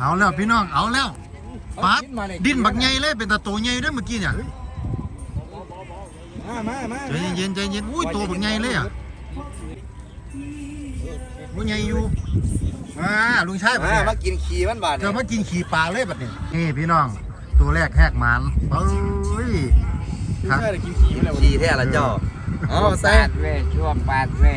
เอาแล้วพี่น้องเอาแล้วปั๊บดิ้นบักใหญ่เลยเป็นตาโตใหญ่เด้อเมื่อกี้เนี่ยมามามาใจเย็นๆใจเย็นอุ้ยตัวบักใหญ่เลยอะบักใหญ่อยู่อ่าลุงชายบัดมาเนี่ยมากินขี้มันบาดเธอมากินขี่ปลาเลยบัดนี้นี่พี่น้องตัวแรกแหกหมันเอ้ยครับกินขี้มันแล้วขี้แท้ละเจ้าอ๋อใส่ปาดเว้ยชั่วปาดเว้ย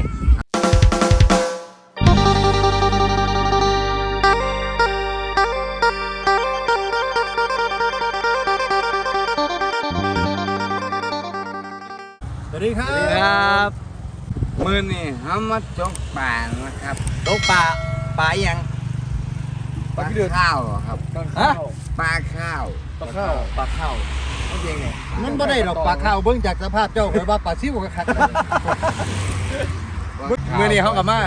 ดีครัสวัสดีบครับมือนี่เฮามาจกป่านะครับตกปลาปลาอีหยังปลาข้าวครับฮะปลาข้าวปลาข้าวปลาข้าวไม่เก่งเนี่ยมันบ่ได้ดอกปลาข้าวเบิ่งจากสภาพเจ้าข่อยว่าปลาซิวก็คักเลย มือนี่เขากลับมา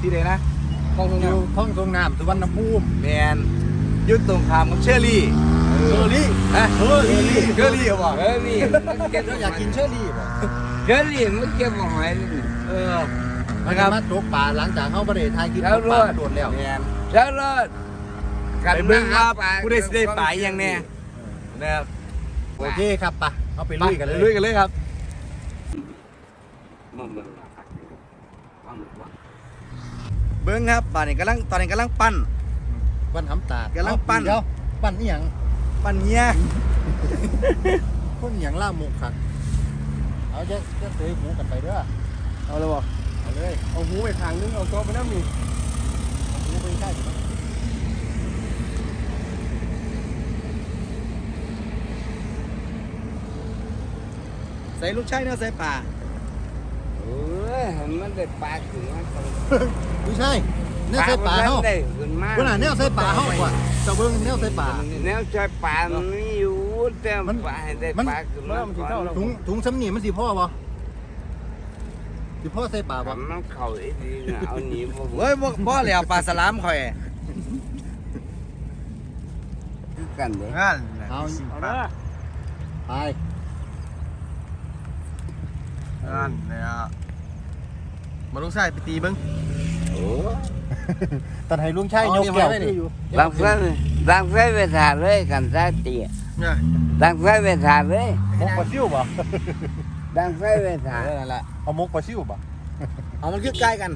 ที่ไหนนะกองทุนอยู่ท้องทรงน้ำสุวรรณภูมิแมนยุดตรงขามกับเชอรี่เชอรี่ฮะเชอรี่เชอรี่เขาบอกเกอรี่มันเก็บเจ้าอยากกินเชอรี่บ่ เกอรี่มันเก็บหอยเลยนี่เออ มันมาตกปลาหลังจากเฮาบ่ได้ถ่ายคลิปแล้วตกปลารอดโดดแล้ว แมนแล้วรอดไปเบิ่งครับผู้ใดสิได้ปลาอีหยังแน่นะครับโอเคครับไปเอาไปไปลุยกันเลยลุยกันเลยครับมึงมึงเบิ้งครับตอนนี้กำลังตอนนี้กำลังปั้นวันหำตากำลังปั้น เดี๋ยวปั้นอีหยังปั้นเงี้ยคนอีหยังล่าหมกคัก เอาจะจะเสยหูกันไปเด้อเอาเลยบอกเอาเลยเอาหูไปทางนึงเอาตัวไปน้ำนี่หูไปใกล้สิใส่ลูกชายเนื้อใส่ปลาเอ้ยมันได้ปลาขึ้นมาตรงไม่ใช่แนวใส่ปลาเฮาได้ขึ้นมาคนน่ะแนวใส่ปลาเฮากว่าเจ้าเบิ่งแนวใส่ปลาแนวใช้ปลามันมี อยู่แต่มันปลาให้ได้มัน ปลาขึ้นมาก่อนถุงถุงสำนีมันสิพ่อบ่สิพ่อใส่ปลาบ่มันเข่าไอ้ดีนะเอาหนีบ่เฮ้ยบ่บ่แล้วปลาสลามข่อยคือกันเด้นั่นเอาเอาเด้อไปนั่นเนี่ยมาลูกชายไปตีเบิ้งโอ้ตอนให้ลุงชัยยกแก้วคืออยู่ดังไฟดังไฟไปถาเลยกันซะเตี้ย เนี่ยดังไฟไปถาเลยมกปลาซิวบ่ดังไฟไปถาเออนั่นแหละเอามกปลาซิวบ่เอามันคือใกล้กัน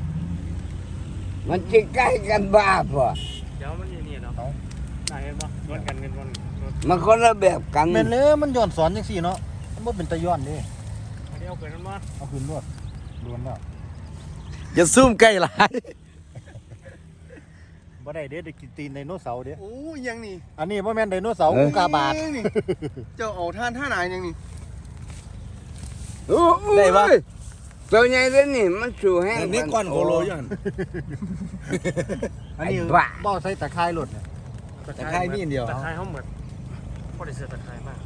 มันจะใกล้กันบ้าป่ะเดี๋ยวมันอยู่นี่เนาะไหนเห็นปะนวดกันเงินวันนวดมันคนละแบบกันแม่นเลยมันย้อนสอนจังซี่เนาะมันบ่เป็นตะย้อนเด้อันนี้เอาเกิดมันมาเอาคืนรวดรวนแล้วอย่าซุ่มใกล้หลาย บ่ได้เด้ได้กินตีนไดโนเสาร์เด้โอ้ยยังนี่อันนี้บ่แม่นไดโนเสาร์อุกาบาตนี่เจ้าเอาท่านท่าไหนยังนี่โอ้ได้ปะยตัวใหญ่เลยนี่ มันสูงแห้งนี่ก้อนโคโลอยู่หั่นอันนี้บ้าบ่ใส่ตะไคร้รถเนี่ยแต่ใครมีอันเดียวตะไคร้เขาเหมือนพอได้เสือตะไคร้มาก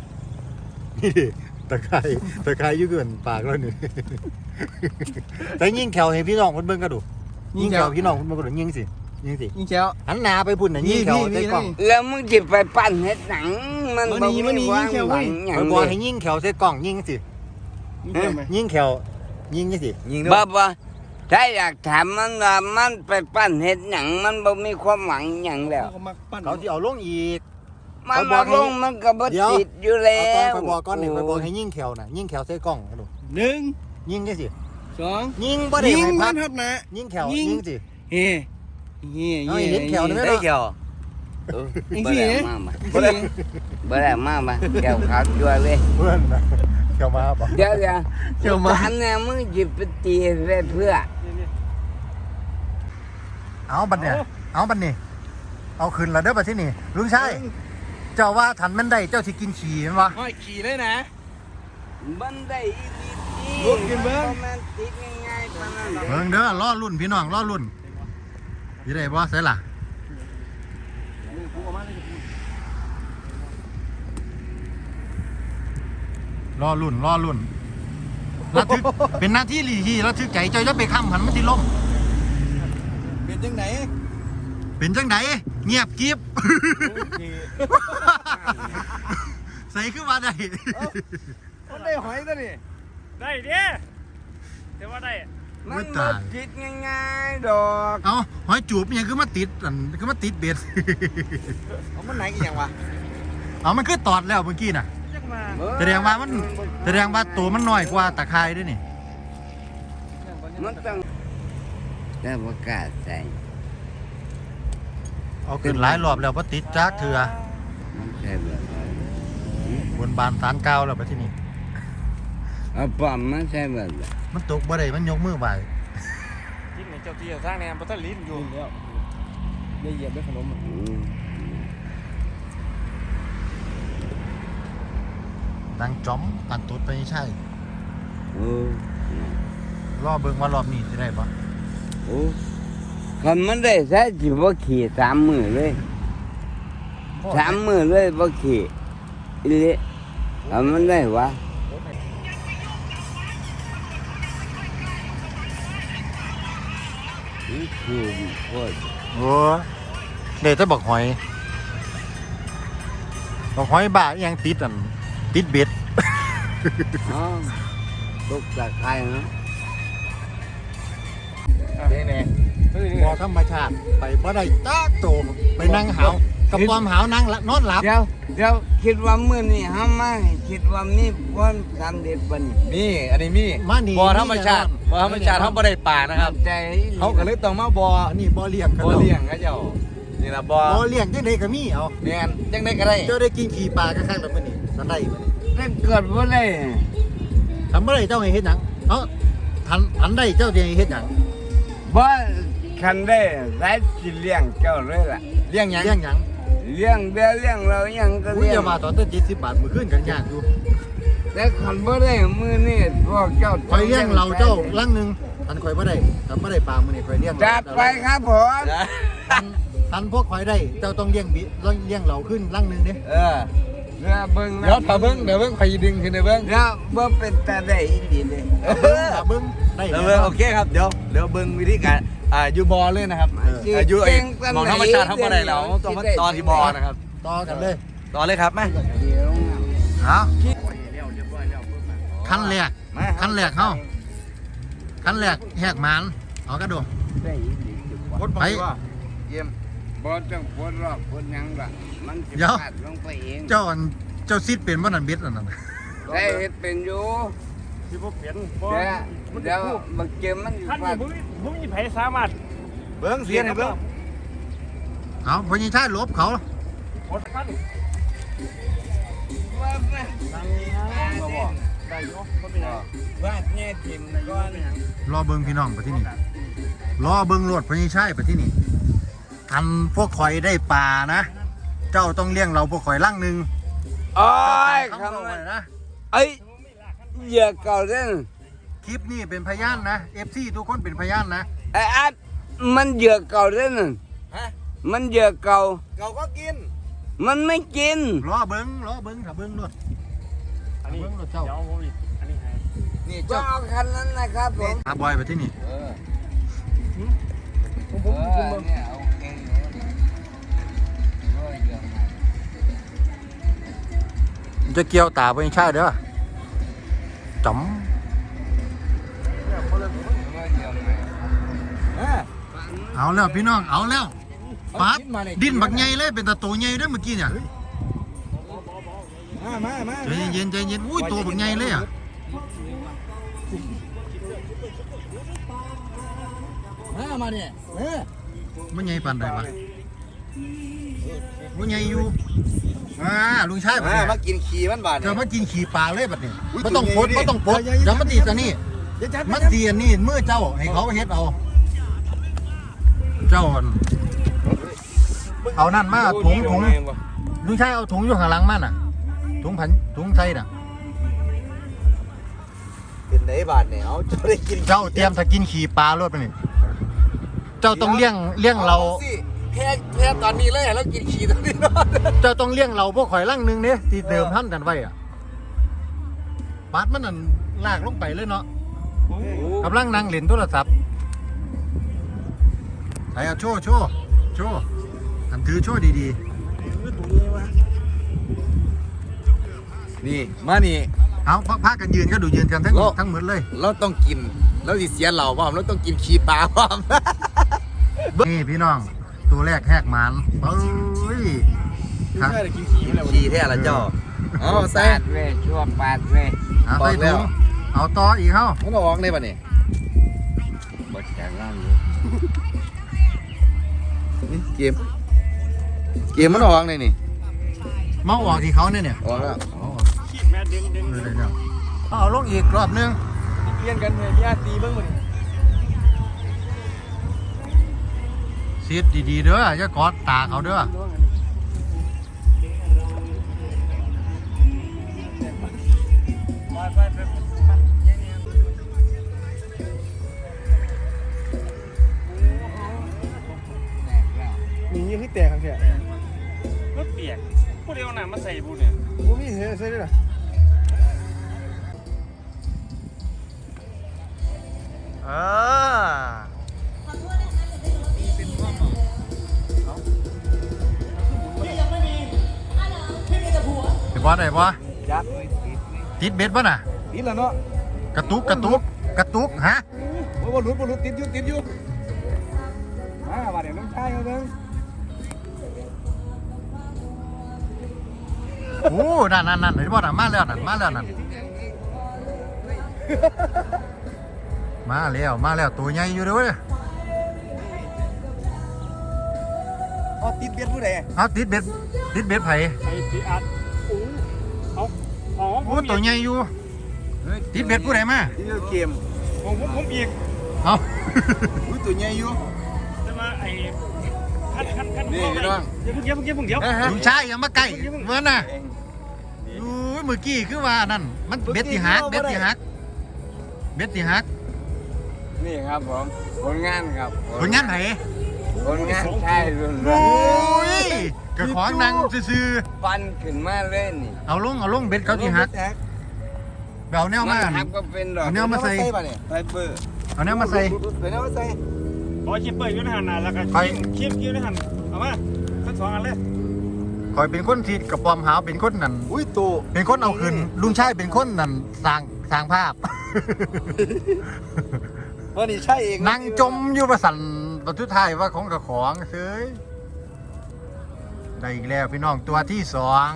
นี่ดิตะไคร้ตะไคร้อยู่เกินปากแล้วนี่แต่ยิงแขวให้พี่น้องเพิ่นเบิ่งก็ดูยิงแขวพี่น้องเพิ่นเบิ่งก็ดูยิงสิ ยิงสิยิงแจ้วหันหน้าไปพุ่นน่ะยิงแขวนี่ใส่นี่กล้องนี่แล้วมึงจะไปปั้นเห็ดหนัง มันมันบ่หนีมันหนีวางยิงแค่หเว้วัยงอย่างไปบอกให้ยิงแขวใส่กล้องยิงสิยิงแจ้วไหมยิงแขวยิงจังสิยิงด้วบ้ายบ่ถ้าอยากถามมันว่ามันไปปั้นเห็ดหนังมันบ่มีความหวังอย่างแล้วเขามักปั้นเขาสิเอาลงอีกมันเขาบมาอกให้ลงมันก็บ่เดี๋ยวติดอยู่แล้เอาตอนวไปบอกก่อนนี่ไปบอกให้ยิงแขวน่ะยิงแขวใส่กล้องกระดูหนึ่งยิงจังสิสองยิงบ่ได้ยิงให้มัพันกครับนะยิงแขวยิงยิงสิเฮ้ เฮ้เอาอีกนิดแขวหนึ่งได้ได้เนาะแขวเออยิงบ่สิได้มามาบ่ได้มามาแก้วขาวจั่วเลยเพื่อนน่ะแขวมาบ่เดี๋ยวเดี๋ยวแขวมา ถามแน่มึงจิไปตีเพื่อเพื่อนี่นี่เอาบัดเนี่ยเอาบัดนี่เอาขึ้นแล้วเด้อบัดที่นี่ลุงชายเจ้าว่าทันแมันได้เจ้าสิกินขี่แม่นบ่ห้อยขี่เลยนะ บันไดอีหลีตีลุกขึ้นเบิ่ง บ่แม่นติดง่ายๆปานนั้นเด้เบิ่งเด้อรอรุ่นพี่น้องรอรุ่น สิได้บ่ใส่ล่ะรอรุ่นรอรุ่นระทึกเป็นหน้าที่ลีที่ระทึกใจเจ้าจะไปค้ำหันมันสิล่มเป็นจังไหนเป็นจังไดเงียบกิบใส่ขึ้นมาได้มันได้หอยตัวนี่ได้เด้แต่ว่าได้ มัไม่นตาบ่ยผิดง่ายๆดอกเอาหอยจูบเนี่ยคือมาติดอันคือมาติดเบ็ด เอามันไหนอีกอย่างวะเอามันคือตอดแล้วเมื่อกี้น่ะยังมาแสดงว่ามัน แสดงว่าตัวมันน้อยกว่าตะไคร้ด้วยนี่มันต้องแต่บ่กล้าใส่เอาขึ้นหลายรอบแล้วพอติดจักเถื่อมันใช่แบบนั้นบนบานสารเก้าแล้วไปที่นี่เอาป้อมมันใช่แบบนั้น มันตกบ่ได้มันยกมือไหวกินในเจ้าที่เจ้าทางเนี่ยบ่ทันลิ้นอยู่แล้วได้เหยียบได้ขนมอืมดังจ้อมปันตุดไปไม่ใช่โอ้รอบเบิ่งว่ารอบนี้สิได้ปะโอ้คันมันได้ใช้สิบ่ขี่สามมือเลยสามมือเลยบ่ขี่อีหลีเอามันได้วะ คือโคตรโอ้เดี๋ยวจะบอกหอยบอกหอยบ้าอหยังติดอันติดเบ็ดอ๋อตกตะไคร้เนาะนี่แน่พอธรรมชาติไปบ่ได้จักโตไปนั่งหาว กับความหาวนั่งละนอนหลับ เดี๋ยวเดี๋ยวคิดว่ามื้อนี้เฮามาให้คิดว่ามีความสำเร็จบ่นี่มีอันนี้มีมานี่บ่อธรรมชาติบ่อธรรมชาติเขาบ่ได้ป่านะครับใจเขาก็เลยต้องมาบ่ออันนี้บ่อเลี้ยงกันบ่อแล้วเลี้ยงเขาเจ้านี่ล่ะบ่อบ่อเลี้ยงจังไดก็มีเอาแม่นจังได้ก็ได้เจ้าได้กินขี้ปลากันข้างแล้วมื้อนี้สันได้มื้อนี้เล่นเกิดบ่ได้ทำบ่ได้เจ้าให้เฮ็ดหยังเอ้าทันทันได้เจ้าสิให้เฮ็ดหยังบ่คันได้ได้สิเลี้ยงเจ้าเลยล่ะเลี้ยงหยังเลี้ยงหยัง เลี้ยงเบี้ยเลี้ยงเรายังก็อุ้ยเลี้ยองย่ามาตอนต้น70บาทมื้อคืนกันยากอยู่แต่คันบ่ได้มื้อนี้พวกเจ้าข่อยเลี้ยงเราเจ้าลังหนึงทันข่อยบ่ได้ทันบ่ได้ปลามื้อนี้ข่อยเลี้ยงจัดไปครับผมทันทันพวกข่อยได้เจ้าต้องเลี้ยงบิเลี้ยงเราขึ้นลังหนึงเด้เออเดี๋ยวเบิ่งนะเดี๋ยวถ้าเบิ่งเดี๋ยวเบิ่งข่อยสิดึงขึ้นเดี๋ยวเบิ่งเดี๋ยวบ่เป็นตาได้อีหลีเลย เอาเบิ่งเอาเบิ่งได้ เดี๋ยวเบิ่งโอเคครับเดี๋ยวเดี๋ยวเบิ่งวิธีการ อ่าอยู่บ่อเลยนะครับอายุไอ้หมองธรรมชาติเขาบ่ได้แล้วต้องมาตอนที่บ่อนะครับ ต่อกันเลยต่อเลยครับมาเดี๋ยวเอาขั้นแรกมาขั้นแรกเฮาขั้นแรกแหกหมานเอากระโดดได้อีหลีอยู่บ่กดไปว่าเยี่ยมบ่ต้องปวดรอบปวดหยังล่ะมันสิเดี๋ยวพลาดลงไปเองเจ้าอันเจ้าซิดเป็นบ่นั่นเบ็ดนั่นน่ะได้เฮ็ดเป็นอยู่ ที่บ่เปลี่ยนบ่เดี๋ยวเดี๋ยวบักเกมมันสิท่านพลานี่ดบ่มีบ่มีไผสามารถเบิ่งเสียนให้เบิ่งเอาพญชาติลบเขาอดคันว่าแม่ทางนี้บ่บ่ได้อยู่บ่เป็นหยังว่าแง่ทิมก่อนรอเบิ่งพี่น้องไปที่นี่รอเบิ่งรถพญชาติไปที่นี่ทันพวกข่อยได้ปลานะ เจ้าต้องเลี้ยงเราพวกข่อยลังหนึงโอ้ยคำคำนั้นั้นนนะเอ้ย อย่าเก่าเด้นคลิปนี้เป็นพยานนะ FC ทุกคนเป็นพยานนะไอ้อัดมันเหยื่อเก่าเด้นฮะมันเหยื่อเก่า เก่าก็กิน มันไม่กินรอเบิ้งรอเบิ้งถ้าเบิ้งด้วยอันนี้เบิ่งรถเจ้าเดี๋ยวผมอีกอันนี้ให้นี่ก็เจ้าเอาคันนั้นนะครับผมอาบอยไปที่นี่เออผมผมเนี่ยโอเคโอ้ยเยอะมากจะเกี่ยวตาไปใช่เด้อ จ๋อมเอาแล้วพี่น้องเอาแล้วปั๊บดิ้นบักใหญ่เลยเป็นตาโตใหญ่ด้อเมื่อกี้เนี่ยมามามาใจเย็นใจเย็นอุ้ยตัวบักใหญ่เลยอะมามาเนี่ยเออมันใหญ่ปานใดปะมันใหญ่อยู่ อ่าลุงชายบัดมาเนี่ยมากินขี้มันบาดเจะมากินขี่ปลาเลยบัดนี้อุ้ยไม่ต้องปลดตัวใหญ่ดิไม่ต้องปลดใหญ่ๆอย่ามาตีตัวนี้ เดี๋ยวจัดมันเสียนี่มือเจ้าให้เขาเฮ็ดเอา เจ้าอั่นเอานั่นมาถุงถุงลุงชายเอาถุงอยู่ข้างหลังมันอะ ถุงพันถุงใส่น่ะเป็นไหนบาดเนี่ยเอาเจ้าได้กินเจ้าเตรียมถ้ากินขี่ปลารถไปนี่เจ้าต้องเลี้ยงเลี้ยงเรา อสิ แค่แค่ตอนนี้เลยแล้วกินขี้ตอนนี้เนาะเจ้าต้องเลี้ยงเราพวกข่อยลังหนึงเนี่ยที่เดิมท่านกันไว้อะบาดมันนั่นลากลงไปเลยเนาะกำลังนั่งเล่นโทรศัพท์ใส่เอาโชว์โชว์โชว์อันถือโชว์ดีนี่ มานี่ ๆ เอเอาพพากันยืนก็ดูยืนกันทั้งโลทั้งหมดเลย เราต้องกิน เราสิเสียเหล่าพร้อมเราต้องกินขี้ปลาพร้อม นี่พี่น้อง ตัวแรกแหกหมันเอ้ยครับกินขี้แท้ละเจ้าเอาใส่ปาดเว้ยชั่วปาดเว้ยเอาบอใส่กแล้ถุว งเอาต่ออีกเฮ้ามันเอาออกได้ป่ะนี่บดจากล่างอยู่นี่เกม เกมมันเอาออกได้นี่เมาออกที่เขาเนี่ยเนี่ยออกแล้วขีดแม่ดึงดึงเออได้แล้วเอาลงอีกรอบนึงเปลี่ยนกันเลยพี่อาตีเบิ้งมาดิ ซีดดีๆเด้ออย่ากอดตาเขาเด้อไปไปไปแตกแล้วมียี่ที่แตกครับแค่รถเปียกผู้เดียวน่ะมาใส่บูเนี่ยกูมีเฮ้ยใช่ด้วยเหรอเออ บอสได้บอจับไว้ติดไว้ติดเบ็ดป่ะน่ะ ติดแล้วเนาะกระตุกกระตุกกระตุกฮะโอ้บอลลุดบอลลุดติดอยู่ติดอยู่มาบาดเดี๋ยวน้องชายเขาเบิ่งโอ้นั่นนั่นนั่นเห็นบ่น่ะมาแล้วนั่นมาแล้วนั่นมาแล้วมาแล้วตัวใหญ่อยู่เด้อเว้ยอ๋อติดเบียดผู้ใดเอาติดเบ็ดติดเบ็ดไผไอ้พี่อาร์ตโอ้เอาอ๋อผโอ้ม ตัวใหญ่อยู่ติดเบ็ดผู้ใดมาที่เล่นเกมผมผมผมอีกเอาอุ้ยตัวใหญ่อยู่จะมาไอ้ขั้นขั้นขั้นนี่พี่น้องเดี๋ยวเดี๋ยวเดี๋ยวเดี๋ยวลุงชายอย่ามาใกล้เมื่อน่ะโอ้ยเมื่อกี้คือว่านั่นมันเบ็ดที่หักเบ็ดที่หักเบ็ดที่หักนี่ครับผมผลงานครับผลงานไผ ผลงานใช่รุ่นโอ้ยกระของนางซื่อฟันขึ้นมาเลยนี่ๆเอาลงเอาลงเบ็ดเขาที่หักแตกไปเอาแนวมา ทับก็เป็นดอกเอาแนวมาใส่ ป่ะเนี่ยไฟเบอร์เอาแนวมาใส่เดี๋ยวเอาใส่ขอชิปเปิดอยู่ในหันน่ะแล้วก็ไป ชิปอยู่ในหันเอามาทั้งสองอันเลยคอยเป็นคนที่กระปอมหาวเป็นคนนั่นอุ้ยตัวเป็นคนเอาคืนลุงชายเป็นคนนั่นสร้างสร้างภาพ วันนี้ใช่เองนั่งจมอยู่ประสัน ประทุท้ายว่าของกับของเฮ้ยได้อีกแล้วพี่น้องตัวที่สอง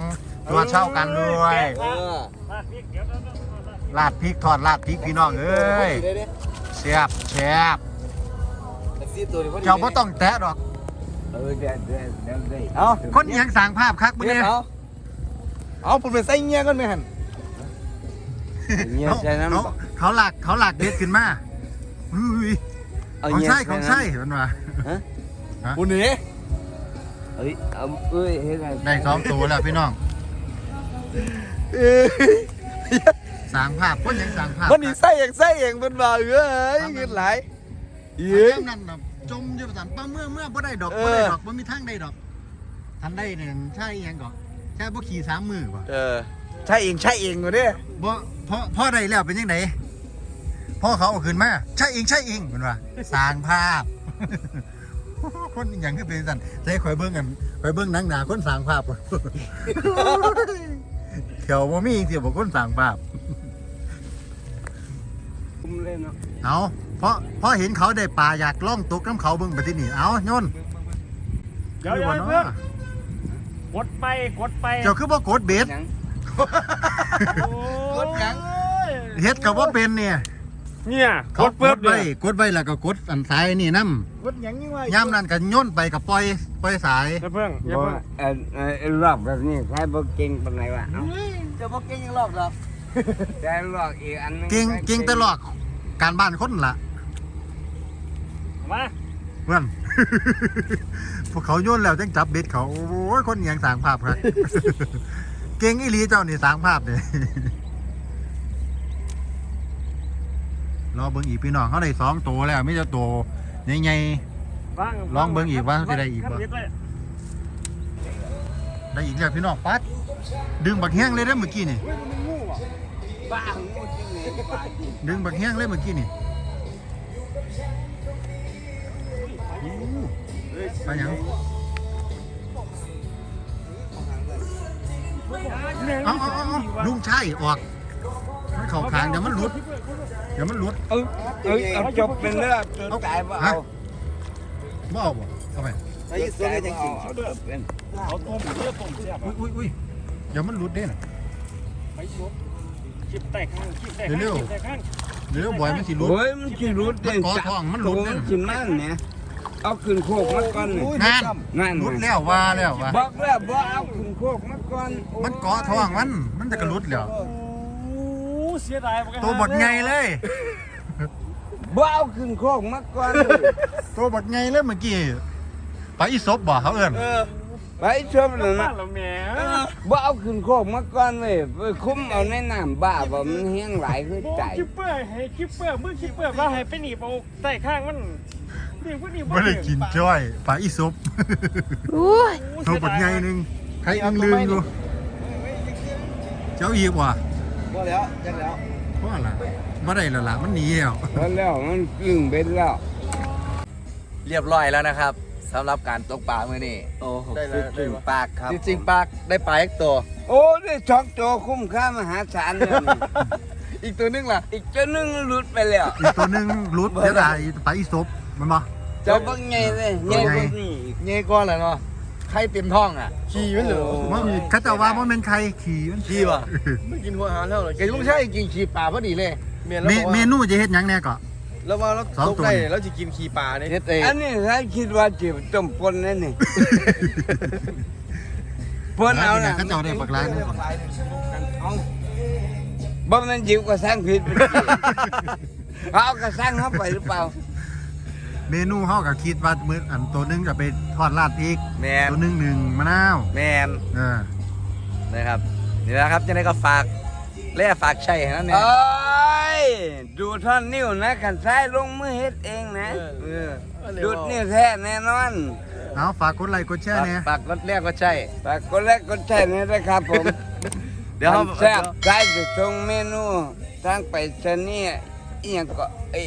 ตัวเช่ากันด้วยเออมาพี่เดี๋ยวเดี๋ยวเดี๋ยวเดี๋ยวลาดพริกทอดลาดพริกพี่น้องเอ้ยได้ดิแซ่บแซ่บแต่ซีตัวนี้พอดีเจ้าบ่ต้องแตะดอกเออเดี๋ยวเดี๋ยวเดี๋ยวเดี๋ยวเอาคนอิหยังสร้างภาพคักบ่เบียเนี่ดยเอาเอาผมไปใส่เงี้ยกันไหมฮันเนี่ยเขาใช่น้ำเขาเขาหลักเขาหลักเด็ดขึ้นมาอุ้ย เอาของเนี่ยใช่ของใช่มันว่าบุญนี่เอ้ยเอาเอ้ยเฮ็ดอะไรได้สองตัวแล้วพี่น้องเอ้ยสร้างภาพคนยังสร้างภาพวันนี้ใส่เองใส่เองเป็นบ่าเอ้ยเงินหลายเอ้เอ้ยยนั่นน่ะจมอยู่ประสันป้าเมื่อเมื่อบ่ได้ดอกเอบ่อได้ดอกบ่มีทางได้ดอกทันได้เนี่ยใช่อิหยังก่อนใช่บ่ขี่สามมือป่ะเออใช่เองใช่เองวะเนี่ยบ่พ่อพ่อได้แล้วเป็นยังไง พ่อเขาเอาขึ้นมาใช่เองใช่เองมันว่าสร้างภาพ คนอหย่างคือเป็นสันใช้คอยเบิ่งกันคอยเบิ่งหนังหนาคนสร้างภาพเขียวบ่มีอีกเสียบ่คนสร้างภาพ คุ้มเลยเนาะเอาเพราะเพราะเห็นเขาได้ปลาอยากล่องตกน้ำเขาเบิ่งไปที่นี่เอาโยนเดี๋ยวเดี๋ยวคือเพื่บ่อนเนาะกดไปกดไปเจ้าคือบ่กดเบ็ดยัง โอ้กดยังเฮ็ดก็บ่เป็นเนี่ย เนี่ยกเขาดกเปิบดเลไว้ยกดไว้แล้วก็กดอันซ้ายนี่นํกดยังยังไงย่ำนั้นก็โย่นไปกับปล่อยปล่อยสายอย่าเพิ่งอย่าบ่เพิ่งเอ่อเอ่อรอบแบบนี้ใช้บ่เก่งปานไหนวะเอ้าจะบอกเก่งยังรอบหรอกใช้ลอกอีกอันหนึงเก่งเก่งแตลอดการบ้านคนล่ะมาเพื่อน พวกเขาโยนแล้วจังจับเบ็ดเขาโอ้ยคนอหยังสร้างภาพครับ เก่งอีหลีเจ้านี่สร้างภาพเนี่ย รอเบิ่งอีกพี่น้องเขาได้สองตัวแล้วไม่จะตัวใหญ่วางลองเบิ่งอีกว่าสิได้อีกบ่ขั้นเด็ดเลยๆได้อีกแล้วพี่น้องปัดดึงบักแห้งเลยได้อเมื่อกี้นี่บ้างูจริงเลยบ้าจริงดึงบักแห้งเลยเมื่อกี้นี่ไปหยังเอาเอาเอาเอาลุงชายออก เข้าคางเดี๋ยวมันหลุด เดี๋ยวมันหลุดเออเออเอาจบเป็นเรื่องตัวตายบ่เอาบ่เอาบ่เอาไปไอ้ตัวนี้เอาเอาจบเป็นเอาต้มเลือดต้มแซ่บอุ้ยอุ้ยอุ้ยเดี๋ยวมันหลุดเด้น่ะไปชุบชิบแตกข้างชิบแตกข้างเร็วๆชิบแตกข้างเดี๋ยวบ่อยมันสิหลุดโอ้ยมันสิรุดเด่นมันก่อท้องมันหลุดตัวมันสิมันเนี่ยเอาขึ้นโคกมาก่อนนี่นั่นนั่นหลุดแล้วว่าแล้วว่าบอกแล้วบ่เอาขึ้นโคกมาก่อนมันเกาะท้องมันมันจะกระหลุดแล้วโอ้ เสียดายตัวบดไงเลยบ่เอาขึ้นโคกมาก่อนตัวบดไงเลยเมื่อกี้ไปอีศพบ่เขาเอิ้นไปชมเลยบ้านะนเราแหม่บ่เอาขึ้นโคกมาก่อนเว้ยไปคุ้มเอาในน้ำบ้าบ่มันเฮียงหลายคือโอ้ใจคิปเปอร์ให้คิปเปอร์มือคิปเปอร์ว่าให้ไปหนีบเอาใต้ข้างมันนี่พวกนี้ไม่ได้กินจ้อยไปอีศพอุ้ยตัวบดไงหนึงใครอึ้งลืมอยู่เจ้าอีกว่ะ พอแล้วจังแล้วเพราะอะไรบ่ได้แล้วล่ะมันหนีแล้วพอแล้วมันกึ่งเป็นแล้ว เรียบร้อยแล้วนะครับสำหรับการตกปลามื้อนี้โอ้โหได้แล้วถึงปากครับจริงๆปลาได้ปลาอีกตัว โอ้ได้ช็อกโจคุ้มค่ามหาศาลเลยนี่ อีกตัวนึงล่ะ อีกเจ้านึงหลุดไปแล้ว อีกตัวหนึงหลุดเดี๋ยวได้ไปอีศพมันบ่ เจ้าบังไงเลยไงบังนี่เงี้ยก้อนแล้วเนาะ ไข่เต็มท้องอะขี้มันเหลือว่าเขาเจะว่ามันเป็นใครขี่มันขี้ป่ะไม่กินหัวอาหารแล้วเลยแกลุงใช่กินขี้ปลาพอดีเลยเมียนเมแล้วบอกเมว่านูจะเฮ็ดหยังแน่ก็แล้วว่าเราสองตกตัวได้นี่แล้วจะกินขี้ปลาเนี่ยเฮ็ดเองอันนี้ถ้าคิดว่าจีบต้มปนนั่นนี่ปนเอานะเขาเจ้าได้ปักหลายนะเอาบ่มันยิวก็สร้างผิดไปสิเขาเอากระสร้างเข้าไปหรือเปล่า เมนูเฮาก็คิดว่ามื้ออันตัวหนึงจะไปทอดราดพริก แมนตัวหนึงหนึ่งมะนาวแมนเออนะครับนี่นะครับจะได้ก็ฝากแล่ฝากใช่นั่นเนี่เอ้ยยดูท่อนนิ้วนะขันซ้ายลงมือเฮ็ดเองนะเออดูดนิ้วแท้แน่นอนเอาฝากกดไลค์กดแชร์เนี่ยฝากรถแรกก็ใช่ ฝากกดไลค์กดแชร์นี่นะครับผมเดี๋ยวอัเรานแซ่บใช้จะส่งเมนูทางไปชนีย์ อีหยังก็ไอ้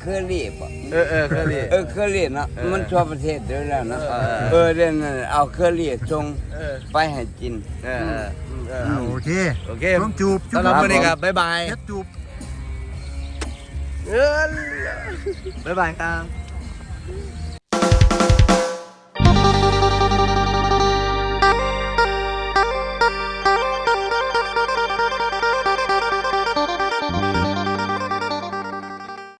เคอรี่ปะเออเออเคยดีเออเคอรี่เนาะเออมันทั่วประเทศด้วยแล้วเนาะเออ เออเดี๋ยวนั้นเอาเคอรี่ส่งเออไปให้กิน เออเออ โอเคโอเคต้องจูบจูบสำหรับวันนี้ครับบ๊ายบายเฮ็ดจูบ เออบ๊ายบายครับ